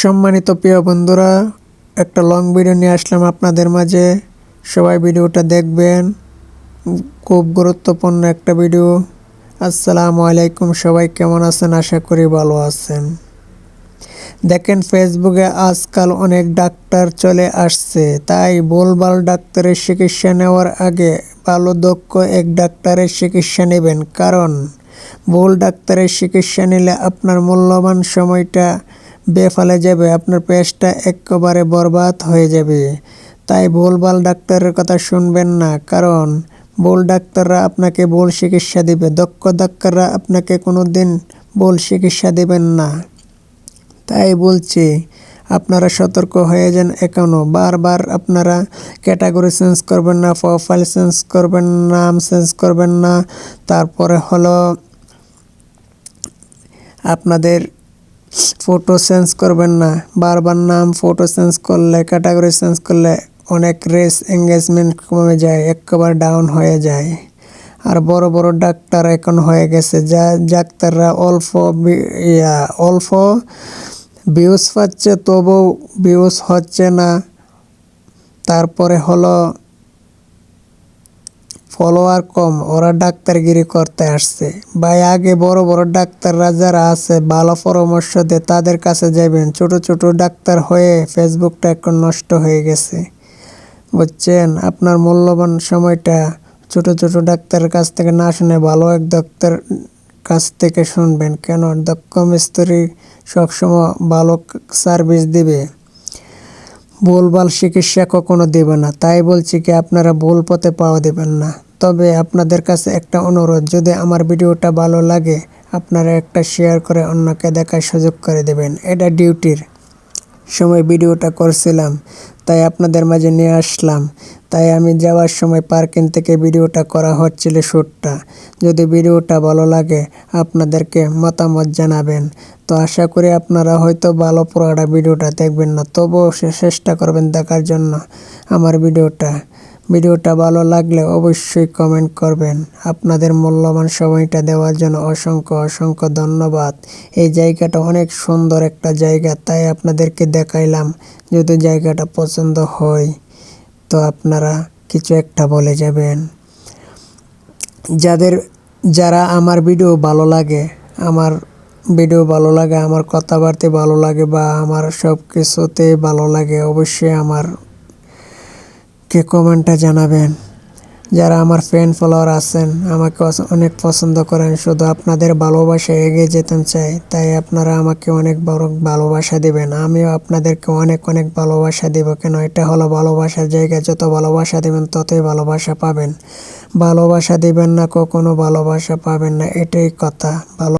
সম্মানিত প্রিয় বন্ধুরা, একটা লং ভিডিও নিয়ে আসলাম আপনাদের মাঝে। সবাই ভিডিওটা দেখবেন। খুব গুরুত্বপূর্ণ একটা ভিডিও আসসালামু আলাইকুম, সবাই কেমন আছেন? আশা করি ভালো আছেন। দেখেন ফেসবুকে আজকাল অনেক ডাক্তার চলে আসছে। তাই ভুলভাল ডাক্তারের চিকিৎসা নেওয়ার আগে ভালো, দক্ষ এক ডাক্তারের চিকিৎসা নেবেন। কারণ, ভুল ডাক্তারের চিকিৎসা নিলে আপনার মূল্যবান সময়টা বেফালে যাবে, আপনার পেশটা একেবারে বরবাদ হয়ে যাবে। তাই ভুলভাল ডাক্তারের কথা শুনবেন না, কারণ ভুল ডাক্তাররা আপনাকে ভুল চিকিৎসা দেবে, দক্ষ ডাক্তাররা আপনাকে কোনো দিন ভুল চিকিৎসা দেবেন না। তাই বলছি, আপনারা সতর্ক হয়ে যান এখনও বারবার আপনারা ক্যাটাগরি চেঞ্জ করবেন না, প্রোফাইল চেঞ্জ করবেন নাম চেঞ্জ করবেন না। তারপরে হলো আপনাদের ফটো চেঞ্জ করবেন না। বারবার নাম ফটো চেঞ্জ করলে ক্যাটাগরি চেঞ্জ করলে অনেক রেস এঙ্গেজমেন্ট কমে যায়, একেবারে ডাউন হয়ে যায়। আর বড় বড় ডাক্তার এখন হয়ে গেছে, যা ডাক্তাররা অল্প ইয়া, অল্প ভিউজ পাচ্ছে তবু ভিউজ হচ্ছে না। তারপরে হলো ফলোয়ার কম, ওরা ডাক্তারগিরি করতে আসছে। ভাই, আগে বড় বড় ডাক্তাররা যারা আছে, ভালো পরামর্শ দেয় তাদের কাছে যাবেন ছোট ছোট ডাক্তার হয়ে ফেসবুকটা এখন নষ্ট হয়ে গেছে। বুঝছেন? আপনার মূল্যবান সময়টা ছোট ছোট ডাক্তারের কাছ থেকে না শুনে ভালো এক ডাক্তার কাছ থেকে শুনবেন। কেন? দক্ষ মিস্ত্রি সবসময় ভালো সার্ভিস দিবে। ভুলভাল চিকিৎসা কখনো দেবে না। তাই বলছি কি, আপনারা ভুল পথে পাওয়া দেবেন না। তবে আপনাদের কাছে একটা অনুরোধ, যদি আমার ভিডিওটা ভালো লাগে, আপনারা একটা শেয়ার করে অন্যকে দেখার সুযোগ করে দেবেন। এটা ডিউটির সময় ভিডিওটা করছিলাম, তাই আপনাদের মাঝে নিয়ে আসলাম। তাই আমি যাওয়ার সময় পার্কিং থেকে ভিডিওটা করা হচ্ছিল শ্যুটটা। যদি ভিডিওটা ভালো লাগে, আপনাদেরকে মতামত জানাবেন। তো আশা করি আপনারা হয়তো ভালো পুরোটা ভিডিওটা দেখবেন না। তবুও চেষ্টা করবেন দেখার জন্য আমার ভিডিওটা। ভিডিওটা ভালো লাগলে অবশ্যই কমেন্ট করবেন। আপনাদের মূল্যবান সময়টা দেওয়ার জন্য অসংখ্য অসংখ্য ধন্যবাদ। এই জায়গাটা অনেক সুন্দর একটা জায়গা, তাই আপনাদেরকে দেখাইলাম। যদি জায়গাটা পছন্দ হয়। তো আপনারা কিছু একটা বলে যাবেন। যাদের, যারা আমার ভিডিও ভালো লাগে, আমার ভিডিও ভালো লাগে, আমার কথাবার্তা ভালো লাগে বা আমার সব কিছুতে ভালো লাগে, অবশ্যই আমার কে কমেন্টটা জানাবেন। যারা আমার ফ্রেন্ড ফলোয়ার আছেন, আমাকে অনেক পছন্দ করেন। শুধু আপনাদের ভালোবাসা এগিয়ে যেতে চাই, তাই আপনারা আমাকে অনেক বড় ভালোবাসা দিবেন। আমিও আপনাদেরকে অনেক অনেক ভালোবাসা দিব। কেন? এটা হলো ভালোবাসার জায়গা। যত ভালোবাসা দিবেন, ততই ভালোবাসা পাবেন। ভালোবাসা দিবেন না, কখনো ভালোবাসা পাবেন না। এটাই কথা। ভালো